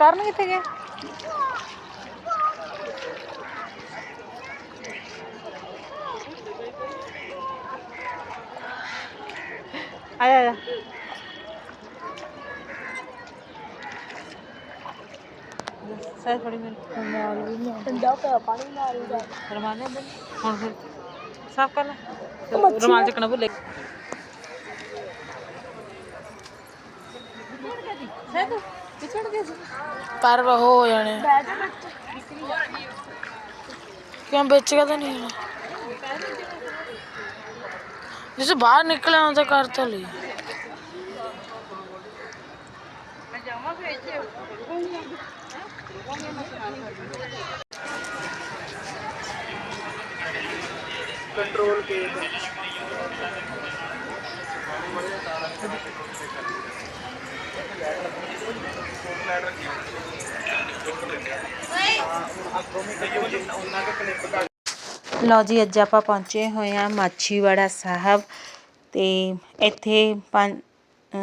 ਕਰਨ ਕਿੱਥੇ ਗਏ? ਆਇਆ ਆਇਆ। ਸਾਇ ਥੋੜੀ ਮੈਨੂੰ ਨਾਲ ਵੀ ਨਹੀਂ ਠੰਡਾ ਪਿਆ ਪਾਣੀ ਨਾਲ ਰਮਾਨੇ ਹੁਣ ਸਾਫ਼ ਕਰ ਲੈ। ਰਮਾਨ ਚੱਕਣਾ ਭੁੱਲੇ पर वो हो जाने। क्यों बेचेगा तो नहीं जैसे बाहर निकले हो तो कर तो ली। कंट्रोल के ਲਓ ਜੀ ਅੱਜ ਆਪਾਂ ਪਹੁੰਚੇ ਹੋਏ ਹਾਂ ਮਾਛੀਵਾੜਾ ਸਾਹਿਬ ਤੇ ਇੱਥੇ ਪੰਜ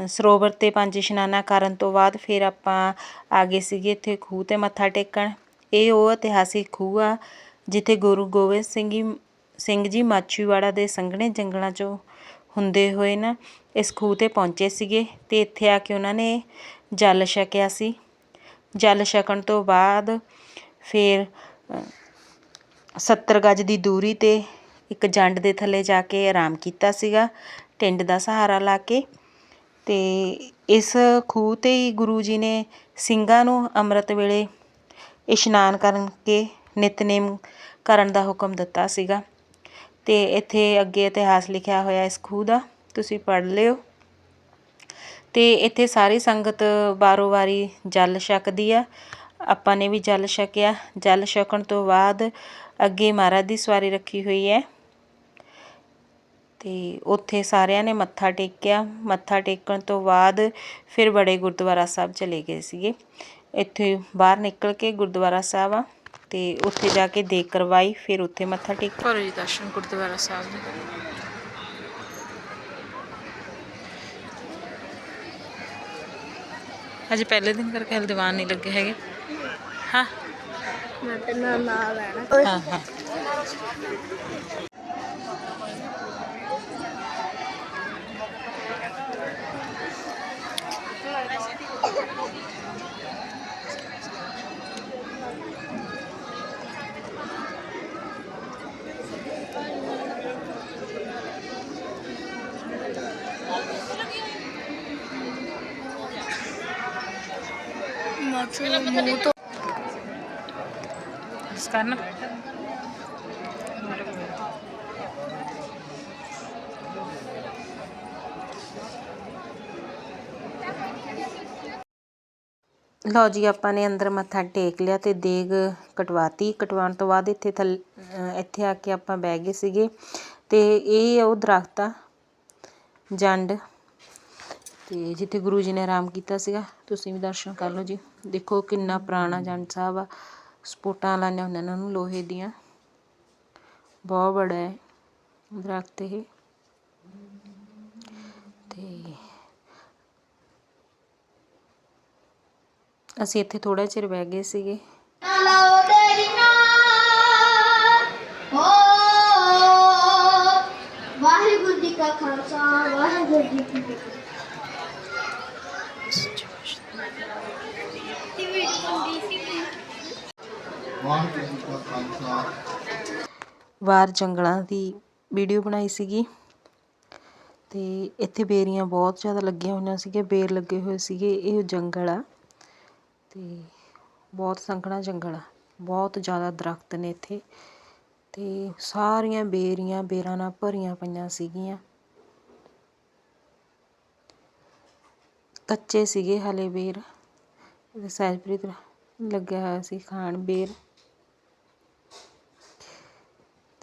ਸਰੋਵਰ ਤੇ ਪੰਜ ਇਸ਼ਨਾਨਾ ਕਰਨ ਤੋਂ ਬਾਅਦ ਫਿਰ ਆਪਾਂ ਆ ਗਏ ਸੀਗੇ ਇੱਥੇ ਖੂਹ ਤੇ ਮੱਥਾ ਟੇਕਣ। ਇਹ ਉਹ ਇਤਿਹਾਸਿਕ ਖੂਹ ਆ ਜਿੱਥੇ ਗੁਰੂ ਗੋਬਿੰਦ ਸਿੰਘ ਜੀ ਸਿੰਘ ਜੀ ਮਾਛੀਵਾੜਾ ਦੇ ਸੰਘਣੇ ਜੰਗਲਾਂ 'ਚੋਂ ਹੁੰਦੇ ਹੋਏ ਨਾ, ਇਸ ਖੂਹ ਤੇ ਪਹੁੰਚੇ ਸੀਗੇ ਅਤੇ ਇੱਥੇ ਆ ਕੇ ਉਹਨਾਂ ਨੇ ਜਲ ਛਕਿਆ ਸੀ। ਜਲ ਛਕਣ ਤੋਂ ਬਾਅਦ ਫਿਰ ਸੱਤਰ ਗਜ ਦੀ ਦੂਰੀ ਤੇ ਇੱਕ ਜੰਡ ਦੇ ਥੱਲੇ ਜਾ ਕੇ ਆਰਾਮ ਕੀਤਾ ਸੀਗਾ, ਟਿੰਡ ਦਾ ਸਹਾਰਾ ਲਾ ਕੇ। ਅਤੇ ਇਸ ਖੂਹ ਤੇ ਹੀ ਗੁਰੂ ਜੀ ਨੇ ਸਿੰਘਾਂ ਨੂੰ ਅੰਮ੍ਰਿਤ ਵੇਲੇ ਇਸ਼ਨਾਨ ਕਰਨ ਕੇ ਨਿਤਨੇਮ ਕਰਨ ਦਾ ਹੁਕਮ ਦਿੱਤਾ ਸੀਗਾ। ਅਤੇ ਇੱਥੇ ਅੱਗੇ ਇਤਿਹਾਸ ਲਿਖਿਆ ਹੋਇਆ ਇਸ ਖੂਹ ਦਾ, ਤੁਸੀਂ ਪੜ੍ਹ ਲਿਓ। ਅਤੇ ਇੱਥੇ ਸਾਰੀ ਸੰਗਤ ਬਾਰੋ ਵਾਰੀ ਜਲ ਛਕਦੀ ਆ। ਆਪਾਂ ਨੇ ਵੀ ਜਲ ਛਕਿਆ। ਜਲ ਛਕਣ ਤੋਂ ਬਾਅਦ ਅੱਗੇ ਮਹਾਰਾਜ ਦੀ ਸਵਾਰੀ ਰੱਖੀ ਹੋਈ ਹੈ। ਅਤੇ ਉੱਥੇ ਸਾਰਿਆਂ ਨੇ ਮੱਥਾ ਟੇਕਿਆ। ਮੱਥਾ ਟੇਕਣ ਤੋਂ ਬਾਅਦ ਫਿਰ ਬੜੇ ਗੁਰਦੁਆਰਾ ਸਾਹਿਬ ਚਲੇ ਗਏ ਸੀਗੇ। ਇੱਥੇ ਬਾਹਰ ਨਿਕਲ ਕੇ ਗੁਰਦੁਆਰਾ ਸਾਹਿਬ ਆ। ਤੇ ਉੱਥੇ ਜਾ ਕੇ ਦੇਖ ਕਰਵਾਈ ਫਿਰ ਉੱਥੇ ਮੱਥਾ ਟੇਕਿਆ ਕਰੋ ਜੀ ਦਰਸ਼ਨ ਗੁਰਦੁਆਰਾ ਸਾਹਿਬ ਦੇ। ਅੱਜ ਪਹਿਲੇ ਦਿਨ ਕਰਕੇ ਹਲਦੀਵਾਨ ਨਹੀਂ ਲੱਗੇ ਹੈਗੇ। ਹਾਂ। ਮੈਂ ਤੇ ਨਾ ਨਾ ਲੈਣਾ ਹਾਂ ਹਾਂ। ਲਓ ਜੀ, ਆਪਾਂ ਨੇ ਅੰਦਰ ਮੱਥਾ ਟੇਕ ਲਿਆ ਤੇ ਦੇਗ ਕਟਵਾਤੀ। ਕਟਵਾਉਣ ਤੋਂ ਬਾਅਦ ਇੱਥੇ ਥੱਲ ਇੱਥੇ ਆ ਕੇ ਆਪਾਂ ਬਹਿ ਗਏ ਸੀਗੇ ਤੇ ਇਹ ਉਹ ਦਰਖਤ ਜੰਡ। ਤੇ ਜਿੱਥੇ ਗੁਰੂ ਜੀ ਨੇ ਆਰਾਮ ਕੀਤਾ ਸੀਗਾ, ਤੁਸੀਂ ਵੀ ਦਰਸ਼ਨ ਕਰ ਲਓ ਜੀ। ਦੇਖੋ ਕਿੰਨਾ ਪੁਰਾਣਾ ਜੰਡ ਸਾਹਿਬ ਆ। ਸਪੋਟਾਂ ਲਾਈਆਂ ਹੁੰਦੀਆਂ ਇਹਨਾਂ ਨੂੰ ਲੋਹੇ ਦੀਆਂ। ਬਹੁਤ ਬੜਾ ਹੈ ਦਰਖਤ ਇਹ। ਤੇ ਅਸੀਂ ਇੱਥੇ ਥੋੜਾ ਚਿਰ ਬਹਿ ਗਏ ਸੀਗੇ। ਵਾਹਿਗੁਰੂ ਜੀ ਕਾ ਖਾਲਸਾ, ਵਾਹਿਗੁਰੂ ਜੀ ਕੀ ਫਤਿਹ। ਵਾਹਿਗੁਰੂ ਜੀ ਕਾ ਖਾਲਸਾ ਬਾਹਰ ਜੰਗਲਾਂ ਦੀ ਵੀਡੀਓ ਬਣਾਈ ਸੀਗੀ ਤੇ ਇੱਥੇ ਬੇਰੀਆਂ ਬਹੁਤ ਜ਼ਿਆਦਾ ਲੱਗੀਆਂ ਹੋਈਆਂ ਸੀਗੀਆਂ, ਬੇਰ ਲੱਗੇ ਹੋਏ ਸੀਗੇ, ਇਹ ਜੰਗਲ ਆ ਤੇ ਬਹੁਤ ਸੰਘਣਾ ਜੰਗਲ ਆ, ਬਹੁਤ ਜ਼ਿਆਦਾ ਦਰਖਤ ਨੇ ਇੱਥੇ ਤੇ ਸਾਰੀਆਂ ਬੇਰੀਆਂ ਬੇਰਾਂ ਨਾਲ ਭਰੀਆਂ ਪਈਆਂ ਸੀਗੀਆਂ। ਕੱਚੇ ਸੀਗੇ ਹਲੇ ਬੇਰ ਸਹਿਜਪ੍ਰੀਤ ਲੱਗਿਆ ਹੋਇਆ ਸੀ ਖਾਣ ਬੇਰ।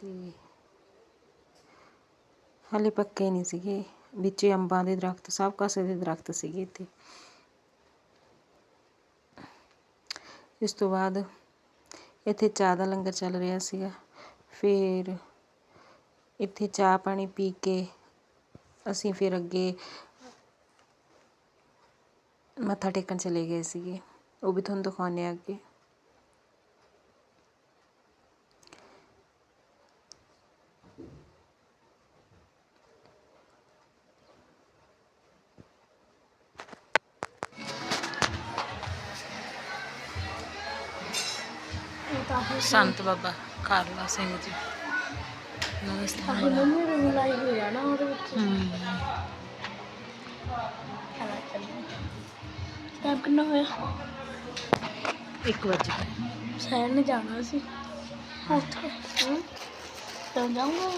ਤੇ ਹਲੇ ਪੱਕੇ ਨਹੀਂ ਸੀਗੇ। ਵਿੱਚ ਅੰਬਾਂ ਦੇ ਦਰਖਤ, ਸਭ ਕਾਸੇ ਦੇ ਦਰਖਤ ਸੀਗੇ ਇੱਥੇ। ਇਸ ਤੋਂ ਬਾਅਦ ਇੱਥੇ ਚਾਹ ਦਾ ਲੰਗਰ ਚੱਲ ਰਿਹਾ ਸੀਗਾ। ਫਿਰ ਇੱਥੇ ਚਾਹ ਪਾਣੀ ਪੀ ਕੇ ਅਸੀਂ ਫਿਰ ਅੱਗੇ ਮੱਥਾ ਟੇਕਣ ਚਲੇ ਗਏ ਸੀਗੇ। ਉਹ ਵੀ ਤੁਹਾਨੂੰ ਦਿਖਾਉਂਦੇ ਆ ਅੱਗੇ। ਸੰਤ ਬਾਬਾ ਕਾਰਲਾ ਸਿੰਘ ਜੀ। ਨਮਸਤੇ ਮੰਮੀ ਨੂੰ ਲਾਈ ਹੋਈ ਆ ਨਾ ਉਹਦੇ ਵਿੱਚ। ਟਾਈਮ ਕਿੰਨਾ ਹੋਇਆ? ਇੱਕ ਵਜੇ ਸੈਰ ਨੇ ਜਾਣਾ ਸੀ। ਉੱਥੇ। ਹੂੰ। ਤਾਂ ਜਾਊਂਗਾ।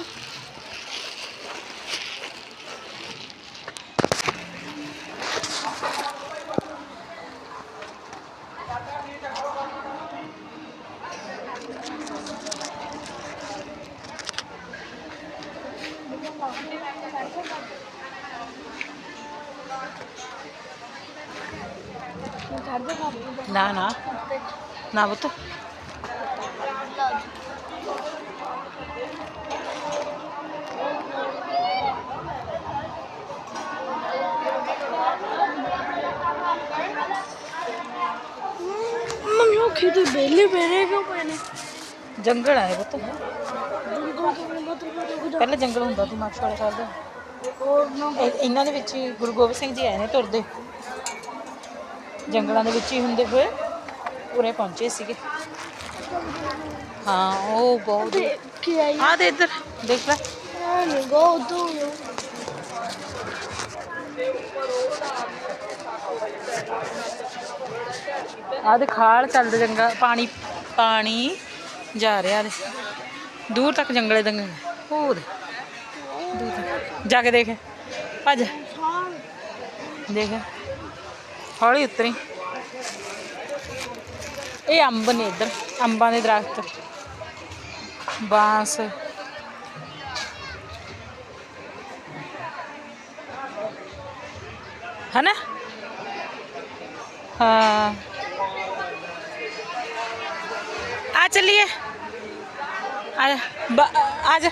ਨਾ ਨਾ। ਨਾ ਬਤ ਖੇਤ ਬੇਲੇ ਬੇਲੇ ਕਿਉਂ ਪਏ ਨੇ? ਜੰਗਲ ਆਏ ਬਤ ਜੰਗਲ ਤੋਂ ਜਾ ਪਹਿਲਾਂ ਜੰਗਲ ਹੁੰਦਾ ਸੀ ਮਾਛਵਾੜਾ ਸਾਹਿਬ ਦਾ। ਇਹ- ਇਹਨਾਂ ਦੇ ਵਿੱਚ ਹੀ ਗੁਰੂ ਗੋਬਿੰਦ ਸਿੰਘ ਜੀ ਆਏ ਨੇ ਤੁਰਦੇ। ਜੰਗਲਾਂ ਦੇ ਵਿੱਚ ਹੀ ਹੁੰਦੇ ਹੋਏ ਉਰੇ ਪਹੁੰਚੇ ਸੀਗੇ। ਹਾਂ, ਉਹ ਬਹੁਤ ਤੇ ਕੀ ਆਈ ਆ ਦੇ ਇੱਧਰ, ਦੇਖ ਲੈ। ਨਹੀਂ ਗੋ ਤੂੰ ਆ ਦੇ ਖਾਲ ਚੱਲਦੇ ਜੰਗਲ, ਪਾਣੀ ਪਾਣੀ ਜਾ ਰਿਹਾ ਦੇ ਦੂਰ ਤੱਕ ਜੰਗਲੇ ਦੰਗਲ ਹੋਰ ਜਾ ਕੇ ਦੇਖ। ਭੱਜ। ਦੇਖ। ਹੌਲੀ ਉਤਰੀ। ਇਹ ਅੰਬ ਨੇ ਇੱਧਰ, ਅੰਬਾਂ ਦੇ ਦਰਖਤ। ਬਾਂਸ। ਹਨਾ? ਹਾਂ। ਆ ਚੱਲੀਏ। ਆ ਆ ਜਾ।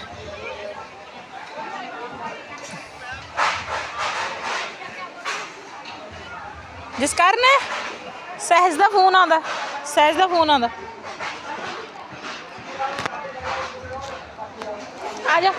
ਜਿਸ ਕਾਰਨ ਸਹਿਜ ਦਾ ਫੋਨ ਆਉਂਦਾ ਸਹਿਜ ਦਾ ਫੋਨ ਆਉਂਦਾ। ਆ ਜਾ।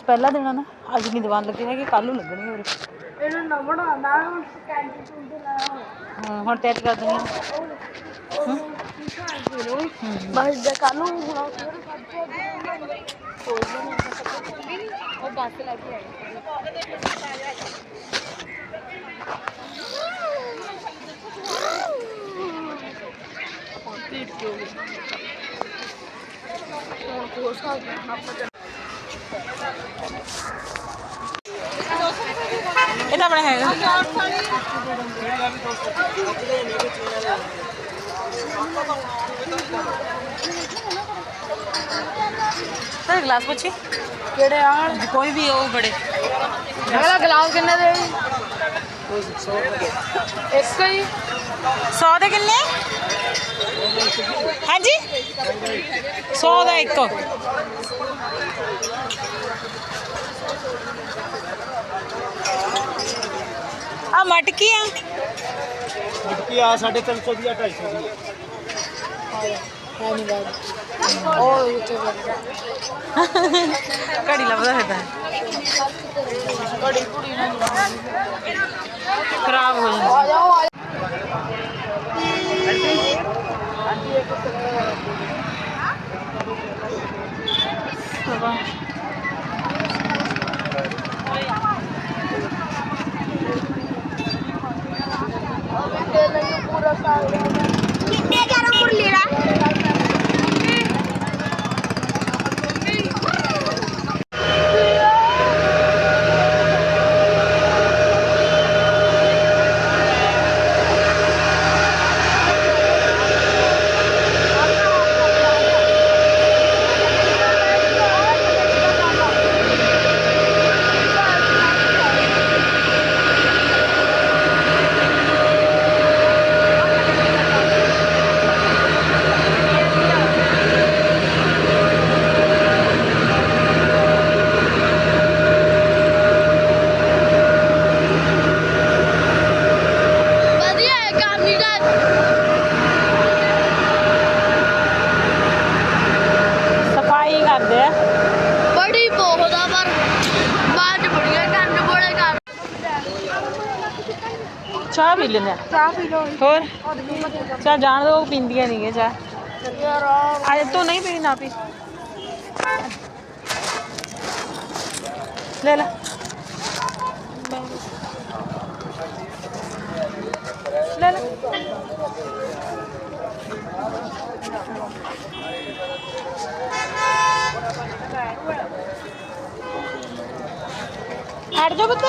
ਪਹਿਲਾ ਦਿਨ ਨਾ ਅੱਜ ਨਹੀਂ ਦੀਵਾਨ ਲੱਗੇ ਹੈਗੇ ਕੱਲ ਨੂੰ ਲੱਗਣਗੇ ਹੋਰ। ਇਹਨੂੰ ਨਾ ਬਣਾਉਂਦਾ ਹੁਣ ਕੈਂਟੀ ਚੁੰਡ ਲਾਇਆ ਹੋਇਆ ਹਾਂ ਹੁਣ ਤਿਆਰੀ ਕਰ ਦਿੰਦੀ ਹਾਂ। ਬਸ ਜੇ ਕੱਲ ਨੂੰ ਹੁਣ ਉਹ ਬੱਸ ਲੈ ਕੇ ਪੀਟ ਕੇ ਹੋ ਗਈ ਹੁਣ ਕੋਰਸ ਆ ਗਿਆ ਆਪਾਂ ਇਹ ਤਾਂ ਆਪਣਾ ਹੈਗਾ। ਸਰ ਗਲਾਸ ਪੁੱਛੀ? ਕਿਹੜੇ ਆਣ ਕੋਈ ਵੀ ਉਹ ਬੜੇ। ਅਗਲਾ ਗਲਾਸ ਕਿੰਨੇ ਦੇ? ਇੱਕ ਹੀ। 100 ਦੇ ਕਿੰਨੇ? ਹਾਂਜੀ? 100 ਦਾ ਇੱਕ। ਆ ਮਟਕੀ ਆ। ਕੀ ਆ 350 ਦੀ ਆ 250 ਦੀ ਹੈ ਨਹੀਂ ਬਾਦ ਉਹ ਉੱਤੇ ਘੜੀ ਲੱਭਦਾ ਫਿਰਦਾ ਘੜੀ ਕੁੜੀ ਨਾ। ਖਰਾਬ ਹੋ ਜਾਂਦੀ। ਆ ਜਾਓ ਆ ਕਿੰਨੇ ਕਰਾਂ ਮੁਰਲੀ ਰਾ ਵਧੀਆ ਹੈ ਕਾਮੀ ਦਾ ਸਫ਼ਾਈ ਕਰਦੇ ਆ ਬੜੀ ਬਹੁਤ ਆ ਪਰ ਬਾਅਦ ਚ ਬੜੀਆਂ ਕੰਨ ਬੋਲੇ ਕਰ ਚਾਹ ਪੀ ਲੈਂਦੇ ਆ? ਚਾਹ ਪੀ ਲੋ ਹੋਰ? ਚਾਹ ਜਾਣ ਦੋ ਪੀਂਦੀਆਂ ਨਹੀਂਗੇ ਚਾਹ। ਯਾਰ ਅੱਜ ਤੂੰ ਨਹੀਂ ਪੀਣੀ ਨਾ ਪੀ। ਲੈ ਲੈ। ਲੈ ਲੈ। ਹਟ ਜਾ ਬੱਤੇ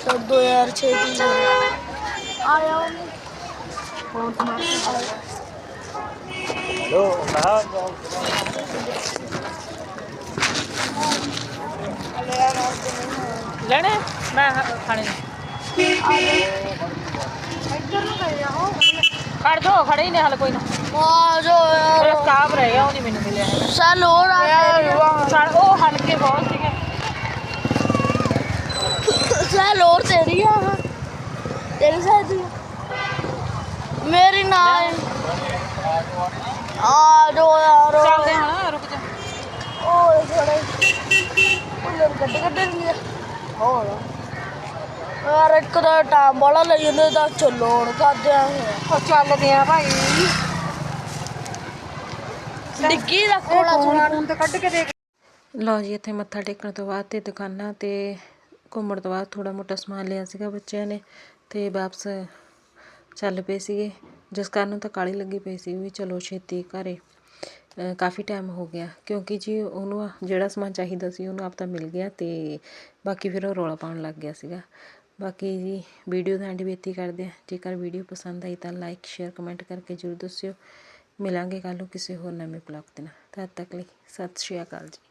ਛੱਡ ਦੋ ਯਾਰ ਛੇਤੀ ਲੈਣੇ ਮੈਂ ਖਾਣੇ ਨੇ ਇੱਧਰ ਨੂੰ ਗਏ ਆ ਖੜ ਜੋ ਖੜੇ ਹੀ ਨੇ ਹਲ ਕੋਈ ਨਾ ਆ ਮੇਰਾ ਯਾਰ ਸਟਾਫ ਰਹਿ ਗਿਆ ਉਹ ਨਹੀਂ ਮੈਨੂੰ ਮਿਲਿਆ ਹੈਗਾ ਸੈਲ ਹੋਰ ਆ ਸੜ ਉਹ ਹਲਕੇ ਬਹੁਤ ਸੈਲ ਹੋਰ ਤੇਰੀ ਆ। ਤੇਰੀ ਸਾਈਡ ਦੀ। ਮੇਰੀ ਨਾਲ ਆ ਜਾਓ ਯਾਰ ਚੱਲਦੇ ਹਾਂ ਰੁਕ ਜਾ। ਓਏ ਥੋੜੇ ਉਹ ਗੱਡੇ ਗੱਡੇ ਨਹੀਂ ਹੋਰ। ਯਾਰ ਇੱਕ ਦਾ ਟਾਈਮ ਬੜਾ ਲਈ ਜਾਂਦੇ ਤਾਂ ਚੱਲੋ ਹੁਣ ਕਰਦੇ ਆ ਉਹ ਚੱਲਦੇ ਆ ਭਾਈ। ਡਿੱਗੀ ਰੱਖੋਣਾ ਸੁਣਾ ਫੋਨ ਤੇ ਕੱਢ ਕੇ ਦੇਖ। ਲਓ ਜੀ ਇੱਥੇ ਮੱਥਾ ਟੇਕਣ ਤੋਂ ਬਾਅਦ ਤੇ ਦੁਕਾਨਾਂ ਤੇ ਘੁੰਮਣ ਤੋਂ ਬਾਅਦ ਥੋੜ੍ਹਾ ਮੋਟਾ ਸਮਾਨ ਲਿਆ ਸੀਗਾ ਬੱਚਿਆਂ ਨੇ ਅਤੇ ਵਾਪਸ ਚੱਲ ਪਏ ਸੀਗੇ। ਜਿਸ ਕਾਰਨ ਨੂੰ ਤਾਂ ਕਾਹਲੀ ਲੱਗੀ ਪਈ ਸੀ ਵੀ ਚਲੋ ਛੇਤੀ ਘਰ। ਕਾਫੀ ਟਾਈਮ ਹੋ ਗਿਆ ਕਿਉਂਕਿ ਜੀ ਉਹਨੂੰ ਜਿਹੜਾ ਸਮਾਨ ਚਾਹੀਦਾ ਸੀ ਉਹਨੂੰ ਆਪ ਤਾਂ ਮਿਲ ਗਿਆ ਅਤੇ ਬਾਕੀ ਫਿਰ ਉਹ ਰੌਲਾ ਪਾਉਣ ਲੱਗ ਗਿਆ ਸੀਗਾ। ਬਾਕੀ ਜੀ ਵੀਡੀਓ ਦਾ ਐਂਡ ਵੀ ਕਰਦੇ ਹਾਂ। ਜੇਕਰ ਵੀਡੀਓ ਪਸੰਦ ਆਈ ਤਾਂ ਲਾਈਕ ਸ਼ੇਅਰ ਕਮੈਂਟ ਕਰਕੇ ਜਰੂਰ ਦੱਸਿਓ। ਮਿਲਾਂਗੇ ਕੱਲ੍ਹ ਨੂੰ ਕਿਸੇ ਹੋਰ ਨਵੇਂ ਬਲੌਗ ਦੇ ਨਾਲ। ਤਦ ਤੱਕ ਲਈ ਸਤਿ ਸ਼੍ਰੀ ਅਕਾਲ ਜੀ।